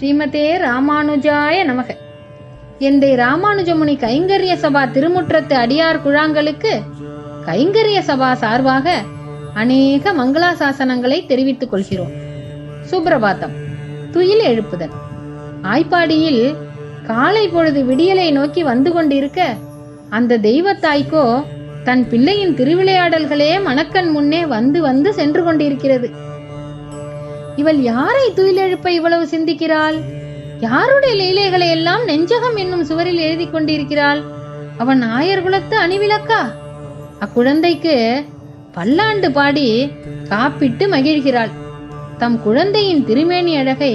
ஸ்ரீமதே ராமானுஜாய நமக. எந்தை ராமானுஜமுனி கைங்கரிய சபா திருமுற்றத்து அடியார் குழாங்களுக்கு கைங்கரிய சபா சார்பாக அநேக மங்களாசாசனங்களை தெரிவித்துக் கொள்கிறோம். சுப்பிரபாத்தம் துயில் எழுப்புதல். ஆய்ப்பாடியில் காலை பொழுது விடியலை நோக்கி வந்து கொண்டிருக்க அந்த தெய்வத்தாய்க்கோ தன் பிள்ளையின் திருவிளையாடல்களே மணக்கண் முன்னே வந்து வந்து சென்று கொண்டிருக்கிறது. இவள் யாரை துயிலெழுப்ப இவ்வளவு சிந்திக்கிறாள்? யாருடைய லீலைகளை எல்லாம் நெஞ்சகம் என்னும் சுவரில் எழுதி கொண்டிருக்கிறாள்? அவன் ஆயர் குலத்து அணிவிளக்கா? அக்குழந்தைக்கு பல்லாண்டு பாடி காப்பிட்டு மகிழ்கிறாள். தம் குழந்தையின் திருமேனி அழகை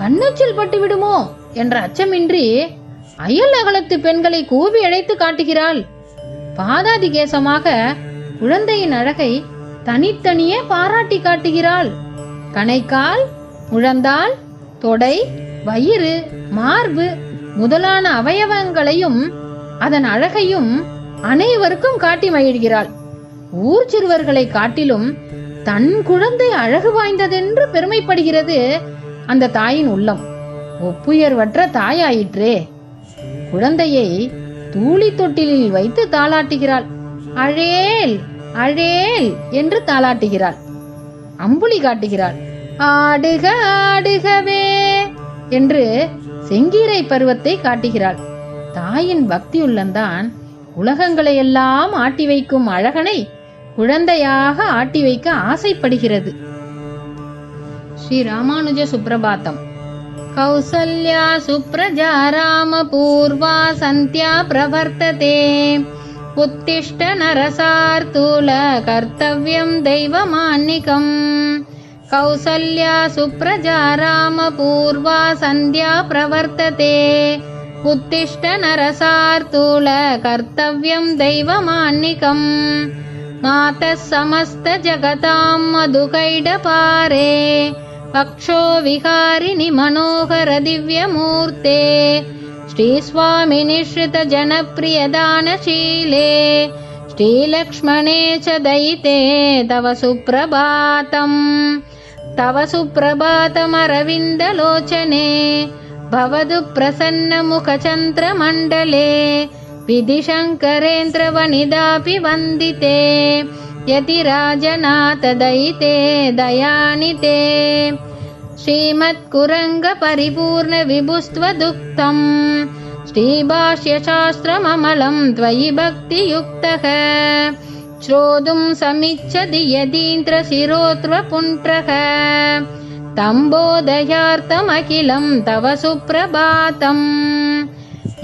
கண்ணச்சில் பட்டு விடுமோ என்ற அச்சமின்றி அயல் அகலத்து பெண்களை கூவி அழைத்து காட்டுகிறாள். பாதாதி கேசமாக குழந்தையின் அழகை தனித்தனியே பாராட்டி காட்டுகிறாள். கணைக்கால் முழந்தால் தொடை வயிறு மார்பு முதலான அவயவங்களையும் அதன் அழகையும் அனைவருக்கும் காட்டி மகிழ்கிறாள். ஊர் சிறுவர்களை காட்டிலும் தன் குழந்தை அழகு வாய்ந்ததென்று பெருமைப்படுகிறது அந்த தாயின் உள்ளம். ஒப்புயர்வற்ற தாயாயிற்றே. குழந்தையை தூளி தொட்டிலில் வைத்து தாளாட்டுகிறாள். அழேல் அழேல் என்று தாளாட்டுகிறாள். அம்புலி காட்டுகிறாள் ஆடுக ஆடுகவே என்று செங்கீரை பருவத்தை காட்டுகிறாள். தாயின் பக்தியுள்ளந்தான் உலகங்களை எல்லாம் ஆட்டி வைக்கும் அழகனை குழந்தையாக ஆட்டி வைக்க ஆசைப்படுகிறது. ஸ்ரீ ராமானுஜ சுப்பிரபாத்தம். கௌசல்யா சுப்ரஜா ராம பூர்வா சந்தியா उत्तिष्ठनरसार्तुल कर्तव्यं दैवमान्निकम् कौसल्या सुप्रजा रामपूर्वा सन्ध्या प्रवर्तते। उत्तिष्ठनरसार्तुल कर्तव्यं दैवमान्निकम् मातः समस्तजगतां मधुकैडपारे। पक्षो विहारिणि मनोहर दिव्यमूर्ते। श्रीस्वामिनिश्रितजनप्रियदानशीले श्रीलक्ष्मणे च दयिते तव सुप्रभातम्। तव सुप्रभातमरविन्दलोचने भवतु प्रसन्नमुखचन्द्रमण्डले विधिशङ्करेन्द्रवनिदापि वन्दिते यतिराजनाथदयिते दयानिते श्रीमत्कुरङ्गपरिपूर्णविभुस्त्वदुक्तम् श्रीभाष्यशास्त्रममलं त्वयि भक्तियुक्तः श्रोतुं समिच्छति यदीन्द्रशिरोत्वपुण्ट्रः तम्बोदयार्थमखिलं तव सुप्रभातम्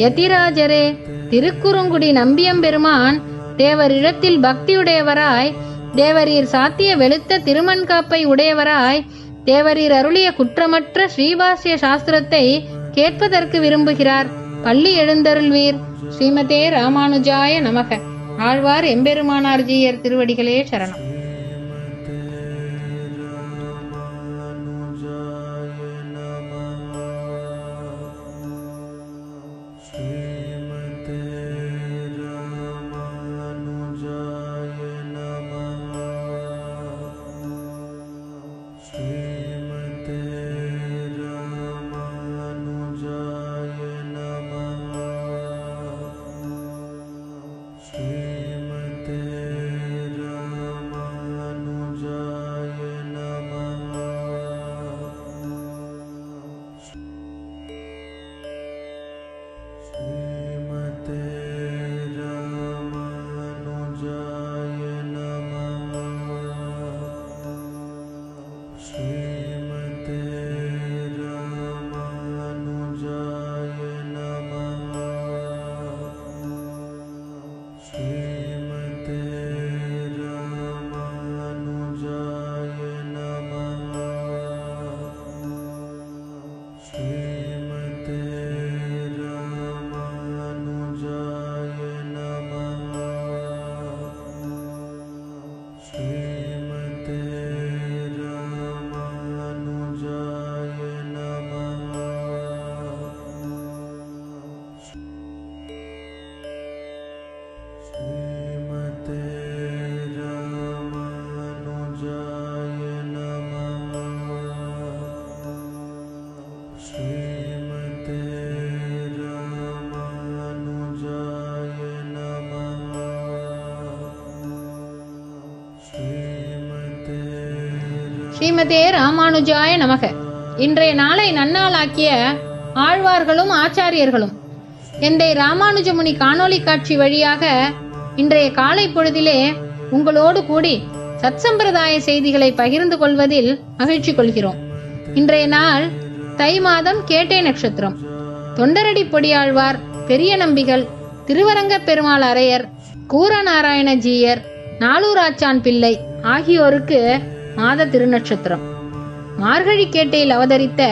யதிராஜரே திருக்குறுங்குடி நம்பியம்பெருமான் தேவரிடத்தில் பக்தியுடையவராய் தேவரீர் சாத்திய வெளுத்த திருமண்காப்பை உடையவராய் தேவரீர் அருளிய குற்றமற்ற ஸ்ரீவாசிய சாஸ்திரத்தை கேட்பதற்கு விரும்புகிறார். பள்ளி எழுந்தருள்வீர். ஸ்ரீமதே ராமானுஜாய நமக. ஆழ்வார் எம்பெருமானார்ஜியர் திருவடிகளே சரணம். ஸ்ரீமதே ராமானுஜாய நமக இன்றைய நாளை நன்னாளாக்கிய ஆழ்வார்களும் ஆச்சாரியர்களும் எந்தை ராமானுஜமுனி காணொளி காட்சி வழியாக இன்றைய காலை பொழுதிலே உங்களோடு கூடி சத்சம்பிரதாய செய்திகளை பகிர்ந்து கொள்வதில் மகிழ்ச்சி கொள்கிறோம். இன்றைய நாள் தை மாதம் கேட்டை நட்சத்திரம். தொண்டரடி பொடியாழ்வார் பெரிய நம்பிகள் திருவரங்க பெருமாள் அரையர் கூரநாராயண ஜீயர் நாளூராச்சான் பிள்ளை ஆகியோருக்கு மாத திருநட்சத்திரம். மார்கழி கேட்டையில் அவதரித்த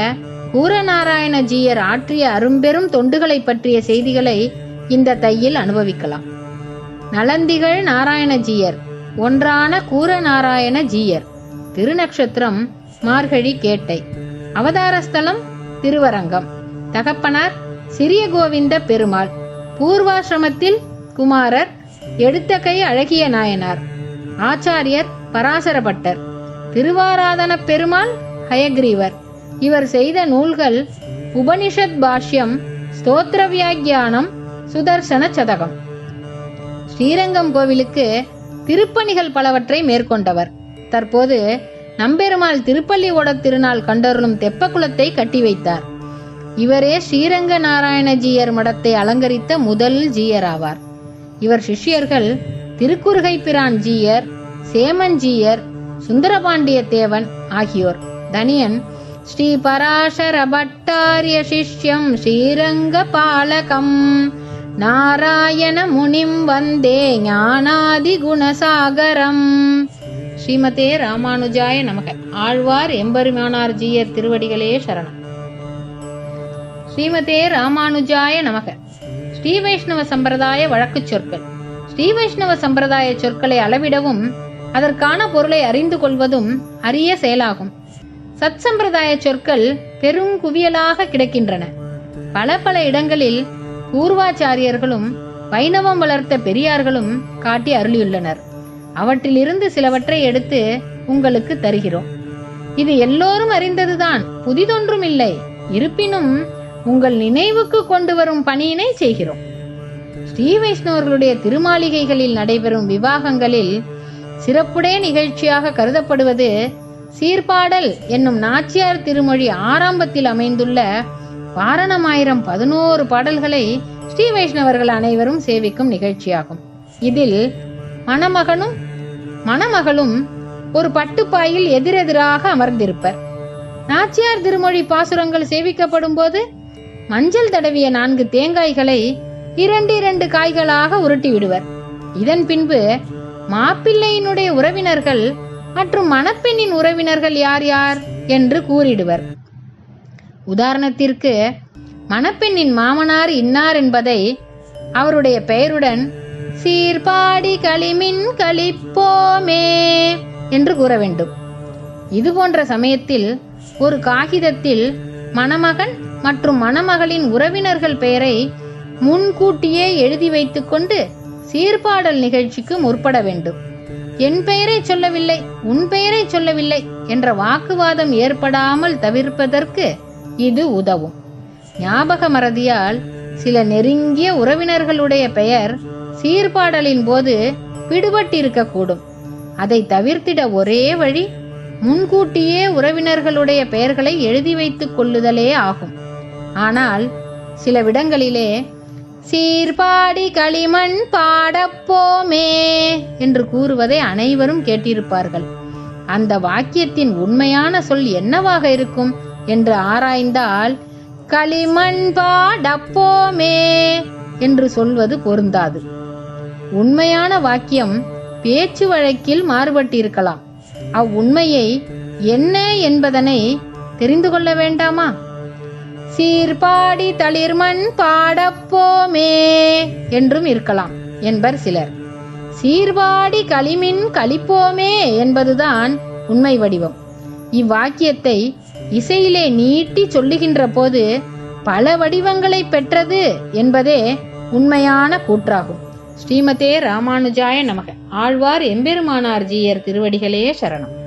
கூரநாராயண ஜீயர் ஆற்றிய அரும்பெரும் தொண்டுகளை பற்றிய செய்திகளை இந்த தையில் அனுபவிக்கலாம். நலந்திகள் நாராயண ஜீயர் ஒன்றான கூரநாராயண ஜீயர் திருநக்ஷத்திரம் மார்கழி கேட்டை. அவதாரஸ்தலம் திருவரங்கம். தகப்பனார் சிறிய கோவிந்த பெருமாள். பூர்வாசிரமத்தில் குமாரர் எடுத்த கை அழகிய நாயனார். ஆச்சாரியர் பராசரபட்டர் திருவாராதன பெருமாள் ஹயக்ரீவர். இவர் செய்த நூல்கள் உபனிஷத் பாஷ்யம் ஸ்தோத்திர வியாக்கியானம் சுதர்சன சதகம். ஸ்ரீரங்கம் கோவிலுக்கு திருப்பணிகள் பலவற்றை மேற்கொண்டவர். தற்போது நம்பெருமாள் திருப்பள்ளி ஓடத் திருநாள் கண்டருளும் தெப்பக்குளத்தை கட்டி வைத்தார். இவரே ஸ்ரீரங்க நாராயண ஜீயர் மடத்தை அலங்கரித்த முதல் ஜீயர் ஆவார். இவர் சிஷ்யர்கள் திருக்குறுகை பிரான் ஜீயர் சேமன் ஜீயர் சுந்தரபாண்டிய தேவன் ஆகியோர். தனியன் ஸ்ரீ பராசர பட்டாரிய சிஷ்யம் ஸ்ரீரங்க பாலகம். நாராயண முனிம் வந்தே ஞானாதி குணசாகரம் ஸ்ரீமதே ராமானுஜாய நமக. ஆழ்வார் எம்பெருமானார் ஜீயர் திருவடிகளே சரணம். ஸ்ரீமதே ராமானுஜாய நமக. ஸ்ரீ வைஷ்ணவ சம்பிரதாய வழக்குச் சொற்கள். ஸ்ரீ வைஷ்ணவ சம்பிரதாய சொற்களை அளவிடவும் அதற்கான பொருளை அறிந்து கொள்வதும் அரிய செயலாகும். சத் சம்பிரதாய சொற்கள் பெருங்குவியலாக கிடக்கின்றன. பல பல இடங்களில் பூர்வாச்சாரியர்களும் வைணவம் வளர்த்த பெரியார்களும் காட்டி அருளியுள்ளனர். அவற்றிலிருந்து சிலவற்றை எடுத்து உங்களுக்கு தருகிறோம். இது எல்லோரும் அறிந்ததுதான் புதிதொன்றும் இல்லை இருப்பினும் உங்கள் நினைவுக்கு கொண்டு வரும் பணியினை செய்கிறோம். ஸ்ரீ வைஷ்ணவர்களுடைய திருமாளிகைகளில் நடைபெறும் விவாகங்களில் சிறப்புடைய நிகழ்ச்சியாக கருதப்படுவது சீர்பாடல் என்னும் நாச்சியார் திருமொழி ஆரம்பத்தில் அமைந்துள்ள வாரணமாயிரம் பதினோரு பாடல்களை ஸ்ரீ வைஷ்ணவர்கள் அனைவரும் சேவிக்கும் நிகழ்ச்சியாகும். இதில் மணமகனும் மணமகளும் ஒரு பட்டுப்பாயில் எதிரெதிராக அமர்ந்திருப்பர். நாச்சியார் திருமொழி பாசுரங்கள் சேவிக்கப்படும் போது மஞ்சள் தடவிய நான்கு தேங்காய்களை இரண்டு இரண்டு காய்களாக உருட்டி விடுவர். இதன் பின்பு மாப்பிள்ளையினுடைய உறவினர்கள் மற்றும் மணப்பெண்ணின் உறவினர்கள் யார் யார் என்று கூறிடுவர். உதாரணத்திற்கு மணப்பெண்ணின் மாமனார் இன்னார் என்பதை அவருடைய பெயருடன் சீர்பாடி களிமின் களிப்போமே என்று கூற வேண்டும். இது போன்ற சமயத்தில் ஒரு காகிதத்தில் மணமகன் மற்றும் மணமகளின் உறவினர்கள் பெயரை முன்கூட்டியே எழுதி வைத்துக்கொண்டு சீர்பாடல் நிகழ்ச்சிக்கு முற்பட வேண்டும். என் பெயரை சொல்லவில்லை உன் பெயரை சொல்லவில்லை என்ற வாக்குவாதம் ஏற்படாமல் தவிர்ப்பதற்கு இது உதவும். ஞாபக மறதியால் சில நெருங்கிய உறவினர்களுடைய பெயர் சீர்பாடலின் போது விடுபட்டிருக்கக்கூடும் அதை தவிர்த்திட ஒரே வழி முன்கூட்டியே உறவினர்களுடைய பெயர்களை எழுதி வைத்துக் கொள்ளுதலே ஆகும். ஆனால் சில விடங்களிலே சீர்பாடி களிமண் பாடப்போமே என்று கூறுவதை அனைவரும் கேட்டிருப்பார்கள். அந்த வாக்கியத்தின் உண்மையான சொல் என்னவாக இருக்கும்? என்று ஆராய்ந்தால் களிமண் பாடப்போமே என்று சொல்வது பொருந்தாது. உண்மையான வாக்கியம் பேச்சு வழக்கில் மாறுபட்டிருக்கலாம். அவ்வுண்மையை என்ன என்பதனை தெரிந்து கொள்ள வேண்டாமா? சீர்பாடி தளிர்மண் பாடப்போமே என்றும் இருக்கலாம் என்பர் சிலர். சீர்பாடி களிமின் கழிப்போமே என்பதுதான் உண்மை வடிவம். இவ்வாக்கியத்தை இசையிலே நீட்டி சொல்லுகின்ற போது பல வடிவங்களை பெற்றது என்பதே உண்மையான கூற்றாகும். ஸ்ரீமதே ராமானுஜாய நமக. ஆழ்வார் எம்பெருமானார் ஜீயர் திருவடிகளே சரணம்.